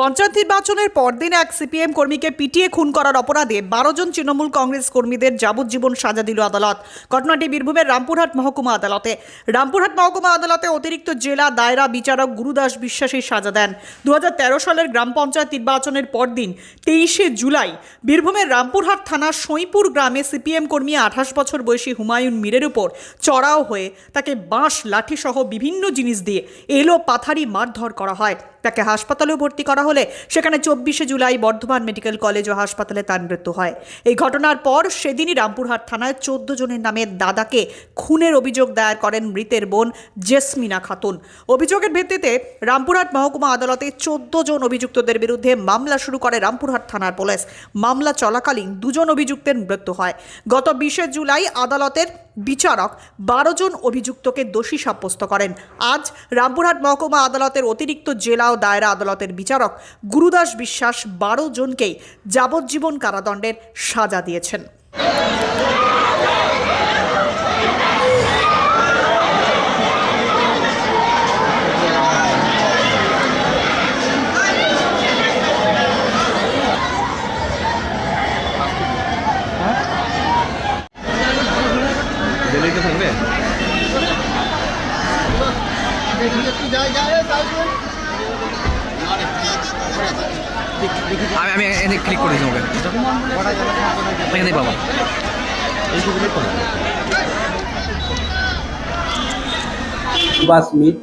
পঞ্চায়েত নির্বাচনের পরদিন এক সিপিএম কর্মীকে পিটিয়ে খুন করার অপরাধে বারো জন তৃণমূল কংগ্রেস কর্মীদের যাবজ্জীবন সাজা দিল আদালত। ঘটনাটি বীরভূমের রামপুরহাট মহকুমা আদালতে। রামপুরহাট মহকুমা আদালতে অতিরিক্ত জেলা দায়রা বিচারক গুরুদাস বিশ্বাসী সাজা দেন। দুহাজার তেরো সালের গ্রাম পঞ্চায়েত নির্বাচনের পরদিন, তেইশে জুলাই, বীরভূমের রামপুরহাট থানার সইপুর গ্রামে সিপিএম কর্মী আঠাশ বছর বয়সী হুমায়ুন মীরের উপর চড়াও হয়ে তাকে বাঁশ, লাঠিসহ বিভিন্ন জিনিস দিয়ে এলো পাথারি মারধর করা হয়। তাকে হাসপাতালেও ভর্তি করা হলে সেখানে চব্বিশে জুলাই বর্ধমান মেডিকেল কলেজ ও হাসপাতালে তার মৃত্যু হয়। এই ঘটনার পর সেদিনই রামপুরহাট থানায় চোদ্দ জনের নামে দাদাকে খুনের অভিযোগ দায়ের করেন মৃতের বোন জেসমিনা খাতুন। অভিযোগের ভিত্তিতে রামপুরহাট মহকুমা আদালতে চোদ্দ জন অভিযুক্তদের বিরুদ্ধে মামলা শুরু করে রামপুরহাট থানার পুলিশ। মামলা চলাকালীন দুজন অভিযুক্তের মৃত্যু হয়। গত বিশে জুলাই আদালতের বিচারক বারো জন অভিযুক্তকে দোষী সাব্যস্ত করেন। আজ রামপুরহাট মহকুমা আদালতের অতিরিক্ত জেলা ও দায়রা আদালতের বিচারক গুরুদাস বিশ্বাস বারো জনকেই যাবজ্জীবন কারাদণ্ডের সাজা দিয়েছেন। থাকবে? আমি আমি এনে ক্লিক করে দিই ওকে। এখানে পাবো। সুবাস Mit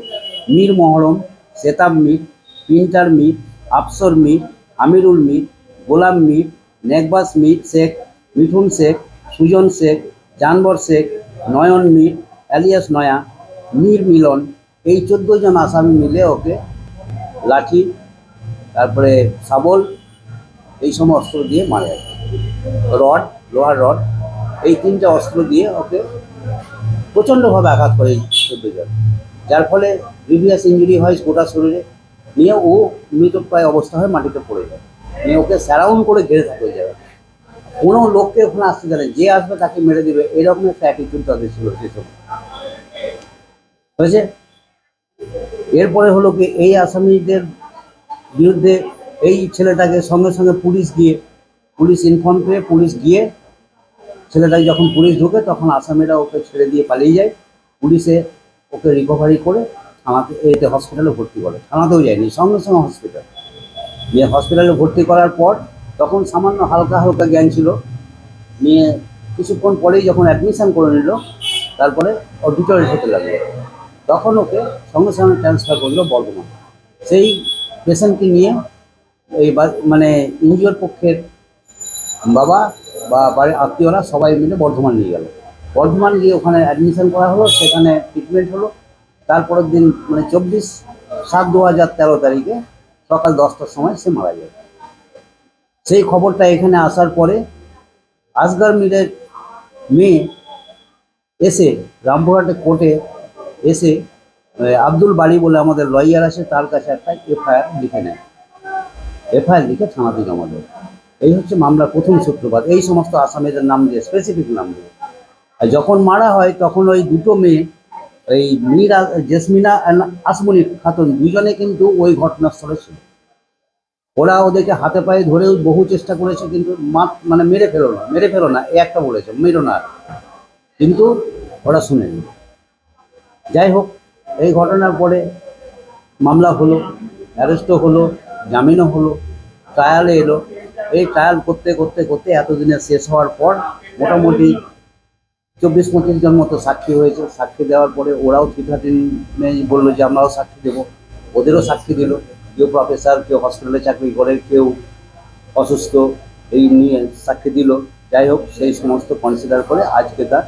Mir Moharram Setab meet printer meet, Afsar meet, Amirul meet, Golam meet, Nekbas meet, Sheikh, Mithun Sheikh, Sujan Sheikh, Janbar Sheikh, Nayan meet, alias Naya, Mir মিলন, এই চোদ্দ জন আসামি মিলে ওকে লাঠি, তারপরে শাবল এই সময় অস্ত্র দিয়ে মারে রড, লোহার রড, এই তিনটা অস্ত্র দিয়ে ওকে প্রচণ্ডভাবে আঘাত করে এই যার ফলে প্রিভিয়াস ইঞ্জুরি হয় গোটা শরীরে। নিয়ে ও মৃতপ্রায় অবস্থা হয় মাটিতে পড়ে যায়। নিয়ে ওকে স্যারাউন্ড করে ঘিরে থাকে ওই জায়গায় কোনো লোককে ওখানে আসতে দেয় না। যে আসবে তাকে মেরে দেবে। এরকম একটা অ্যাটিটিউড তাদের ছিল সে সময়। হয়েছে? এরপরে হলো কি, এই আসামিদের বিরুদ্ধে এই ছেলেটাকে সঙ্গে সঙ্গে পুলিশ গিয়ে, পুলিশ ইনফর্ম করে পুলিশ গিয়ে ছেলেটাকে যখন পুলিশ ঢোকে তখন আসামিরা ওকে ছেড়ে দিয়ে পালিয়ে যায়। পুলিশে ওকে রিকভারি করে আমাকে এতে হসপিটালে ভর্তি করে। থানাতেও যায়নি, সঙ্গে সঙ্গে হসপিটাল নিয়ে হসপিটালে ভর্তি করার পর তখন সামান্য হালকা হালকা জ্ঞান ছিল। নিয়ে কিছুক্ষণ পরেই যখন অ্যাডমিশান করে নিল, তারপরে ও ডিটোরেট হতে লাগল। তখন ওকে সঙ্গে সঙ্গে ট্রান্সফার করল বর্ধমান। সেই পেশেন্টকে নিয়ে এই মানে এনজিওর পক্ষের বাবা বা বাড়ির আত্মীয়রা সবাই মিলে বর্ধমান নিয়ে গেল। বর্ধমান গিয়ে ওখানে অ্যাডমিশন করা হলো, সেখানে ট্রিটমেন্ট হলো। তারপরের দিন মানে চব্বিশ সাত দু হাজার তেরো তারিখে সকাল দশটার সময় সে মারা যায় সেই খবরটা এখানে আসার পরে আসগার মিলের মেয়ে এসে রামপুরহাটে কোর্টে এসে আব্দুল বাড়ি বলে আমাদের লয়ার আছে, তার কাছে একটা এফআইআর লিখে নেয়। এফআইআর লিখে থানাতে জমা দেয় এই হচ্ছে মামলার প্রথম সূত্রপাত। এই সমস্ত আসামিদের নাম দিয়ে স্পেসিফিক নাম দিয়ে। আর যখন মারা হয়, তখন ওই দুটো মেয়ে, এই মীরা, জেসমিনা আসমনি খাতুন, দুজনে কিন্তু ওই ঘটনাস্থলে ছিল। ওরা ওদেরকে হাতে পায়ে ধরেও বহু চেষ্টা করেছে, কিন্তু মা মানে মেরে ফেলো না, মেরে ফেলো না এ একটা বলেছে, মেরো না কিন্তু ওরা শুনেনি। যাই হোক, এই ঘটনার পরে মামলা হলো, অ্যারেস্টও হলো জামিনও হলো ট্রায়ালে এলো। এই ট্রায়াল করতে করতে করতে এতদিনে শেষ হওয়ার পর মোটামুটি চব্বিশ পঁচিশ জন মতো সাক্ষী হয়েছে। সাক্ষী দেওয়ার পরে ওরাও থিঠাটিন বলল যে আমরাও সাক্ষী দেবো। ওদেরও সাক্ষী দিল। কেউ প্রফেসর কেউ হসপিটালে চাকরি করে, কেউ অসুস্থ, এই নিয়ে সাক্ষী দিল। যাই হোক, সেই সমস্ত কনসিডার করে আজকে তার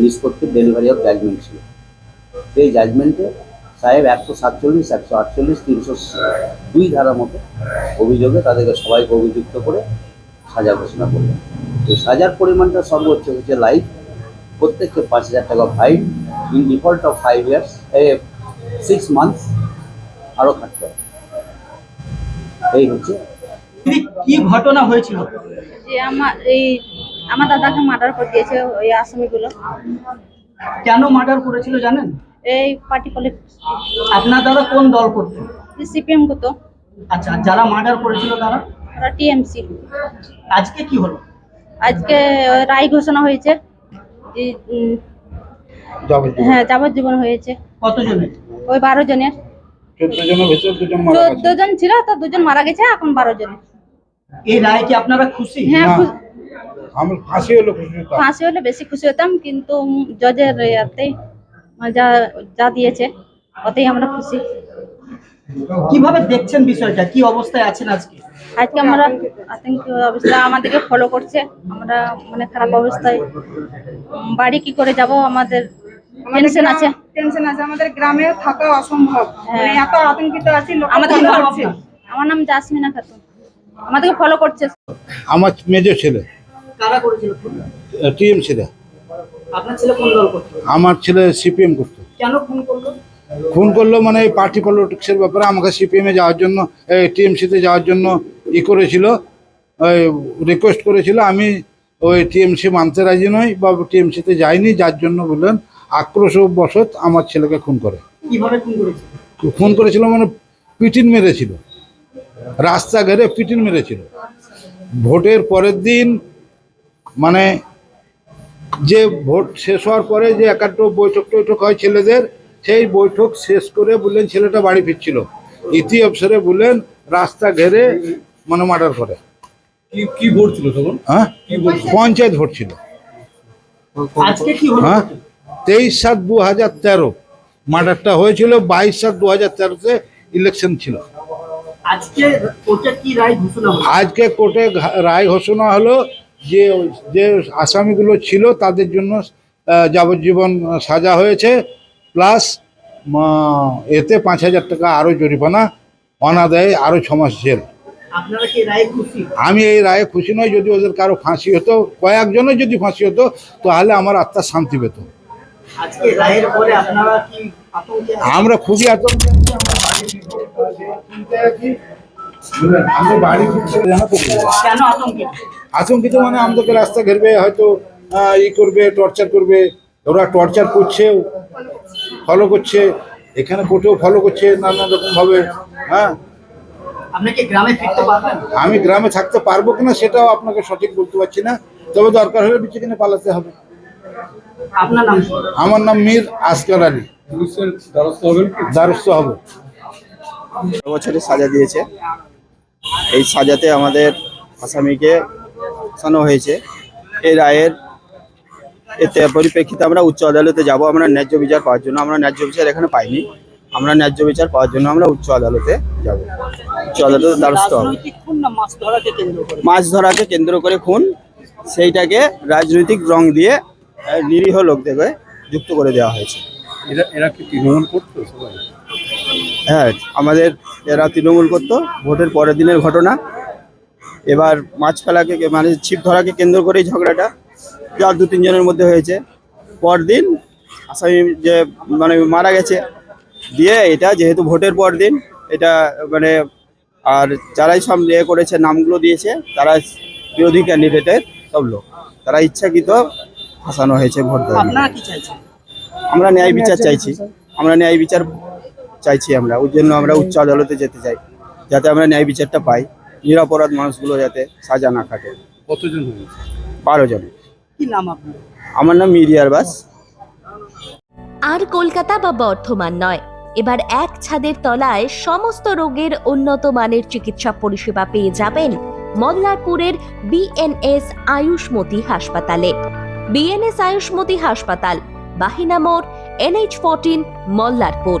নিষ্পত্তি ডেলিভারি অফ জাজমেন্ট ছিল। সেই জাজমেন্টে সাহেব একশো সাতচল্লিশ একশো আটচল্লিশ তিনশো দুই ধারা মতো অভিযোগে তাদেরকে সবাইকে অভিযুক্ত করে সাজা ঘোষণা করলেন। এই সাজার পরিমাণটা সর্বোচ্চ হচ্ছে লাইফ। প্রত্যেককে পাঁচ হাজার টাকা fine. In default of five years six months আরও থাকতে হবে। এই হচ্ছে কি ঘটনা হয়েছিল? যে আমার এই আমার দাদাকে মার্ডার করে দিয়েছে ওই আসামিগুলো। কেন মার্ডার করেছিল জানেন? এই পার্টি পলিটিক্স আপনার দাদা কোন দল করতেন? সিপিএম করতো। আচ্ছা যারা মার্ডার করেছিল তারা? ওরা টিএমসি আজকে কি হলো? আজকে রায় ঘোষণা হয়েছে। হ্যাঁ যাবজ্জীবন হয়েছে। কতজনের? ওই বারো জনের। চোদ্দ জন ছিল তো দুজন মারা গেছে এখন বারো জন এই রায় কি আপনারা খুশি? হ্যাঁ। ফাঁসি হলো খুশি হতাম। হলে বেশি খুশি হতাম কিন্তু জজের ইয়াতেই যা যা দিয়েছে ওতেই আমরা খুশি। কীভাবে দেখছেন বিষয়টা? কি অবস্থায় আছেন আজকে? আজকে আমরা আতঙ্ক অবস্থা আমাদেরকে ফলো করছে। আমরা মানে খারাপ অবস্থায়। বাড়ি কি করে যাব? আমাদের টেনশন আছে। টেনশন আছে। আমাদের গ্রামে থাকা অসম্ভব। হ্যাঁ। মানে এত আতঙ্কিত আছি লোক আমাদের। আমার নাম জাসমিনা খাতুন। আমাদেরকে ফলো করছে। আমার মেজর ছেলে। কারা করেছিল? টিএম ছেলে। আপনার ছেলে কোন দল করতো? আমার ছেলে সিপিএম করতো। কেন খুন করল? খুন করল মানে এই পার্টি পলিটিক্সের ব্যাপারে আমাকে সিপিএমে যাওয়ার জন্য এই টিএমসিতে যাওয়ার জন্য ই করেছিল রিকোয়েস্ট করেছিল। আমি ওই টিএমসি মানতে রাজি নই বা টিএমসিতে যাইনি যার জন্য বললেন আক্রোশ বশত আমার ছেলেকে খুন করে। খুন করেছিল? মানে পিটিন মেরেছিল। রাস্তা ঘেরে পিটিন মেরেছিল। ভোটের পরের দিন মানে যে ভোট শেষ হওয়ার পরে যে একাত্র বৈঠক টৈঠক হয় ছেলেদের সেই বৈঠক শেষ করে বললেন ছেলেটা বাড়ি ফিরছিল। ইতি অবসরে বললেন রাস্তা ঘেরে মানে মার্ডার করে। কি কি ভোট ছিল তখন? হ্যাঁ? পঞ্চায়েত ভোট ছিল। আজকে কি হ্যাঁ? তেইশ সাত দু হাজার তেরো মার্ডারটা হয়েছিল বাইশ সাত দু হাজার তেরোতে ইলেকশন ছিল। আজকে কোর্টে কি রায় ঘোষণা হলো যে যে আসামিগুলো ছিল তাদের জন্য যাবজ্জীবন সাজা হয়েছে। প্লাস এতে পাঁচ হাজার টাকা আরও জরিমানা অনাদায়ে আরও ছ মাস জেল। আমি এই রায়ে খুশি নই যদি ওদের কারও ফাঁসি হতো কয়েকজনের যদি ফাঁসি হতো তাহলে আমার আত্মার শান্তি পেত? আমরা খুবই আতঙ্কে আছি, আমি বাড়ি। কেন আতঙ্কিত? আতঙ্কিত? মানে আমাদেরকে রাস্তা ঘেরবে হয়তো ই করবে টর্চার করবে ওরা টর্চার করছে ফলো করছে এখানে কোর্টেও ফলো করছে নানা রকম ভাবে হ্যাঁ। গ্রামে আমি গ্রামে থাকতে পারব কিনা সেটাও আপনাকে সঠিক বলতে পারছি না তবে দরকার হলে বিচে কিনে পালাতে হবে। আপনার নাম? কি? আমার নাম মীর আসকার আলী। দ্বারস্থ হবেন কি? দ্বারস্থ হব। বছরের সাজা দিয়েছে। এই সাজাতে আমাদের আসামিকে ফাঁসানো হয়েছে। এই রায়ের এতে পরিপ্রেক্ষিতে আমরা উচ্চ আদালতে যাব। আমরা ন্যায্য বিচার পাওয়ার জন্য আমরা ন্যায্য বিচার এখানে পাইনি। আমরা ন্যায্য বিচার পাওয়ার জন্য আমরা উচ্চ আদালতে যাব। উচ্চ আদালতে দ্বারস্থ হব। রাজনৈতিক খুন না মাছ ধরাকে কেন্দ্র করে? মাছ ধরাকে কেন্দ্র করে খুন। সেইটাকে রাজনৈতিক রং দিয়ে নিরীহ লোকদেরকে যুক্ত করে দেওয়া হয়েছে। এরা এরা কি তৃণমূল করতো সবাই? হ্যাঁ আমাদের এরা তৃণমূল করতো ভোটের পরের দিনের ঘটনা। এবার মাছ ফেলাকে মানে ছিপ ধরাকে কেন্দ্র করেই ঝগড়াটা যা দু তিনজনের মধ্যে হয়েছে। পরদিন আসামি যে মানে মারা গেছে দিয়ে এটা যেহেতু ভোটের পর দিন এটা মানে আর যারাই সব ইয়ে করেছে নামগুলো দিয়েছে তারা বিরোধী ক্যান্ডিডেটের সব লোক। তারা ইচ্ছাকৃত ফাঁসানো হয়েছে ভোট আমরা ন্যায় বিচার চাইছি। আমরা ন্যায় বিচার চাইছি আমরা ওই জন্য আমরা উচ্চ আদালতে যেতে চাই যাতে আমরা ন্যায় বিচারটা পাই নিরাপরাধ মানুষগুলো যাতে সাজা না খাটে। কতজন বারো জনে। কি নাম আপনার? আমার নাম মিরিয়ার বাস আর কলকাতা বা বর্ধমান নয় এবার এক ছাদের তলায় সমস্ত রোগের উন্নত মানের চিকিৎসা পরিষেবা পেয়ে যাবেন মল্লারপুরের বিএনএস আয়ুষ্মতি হাসপাতালে। বিএনএস আয়ুষ্মতি হাসপাতাল বাহিনা মোড় NH fourteen Mallarpur.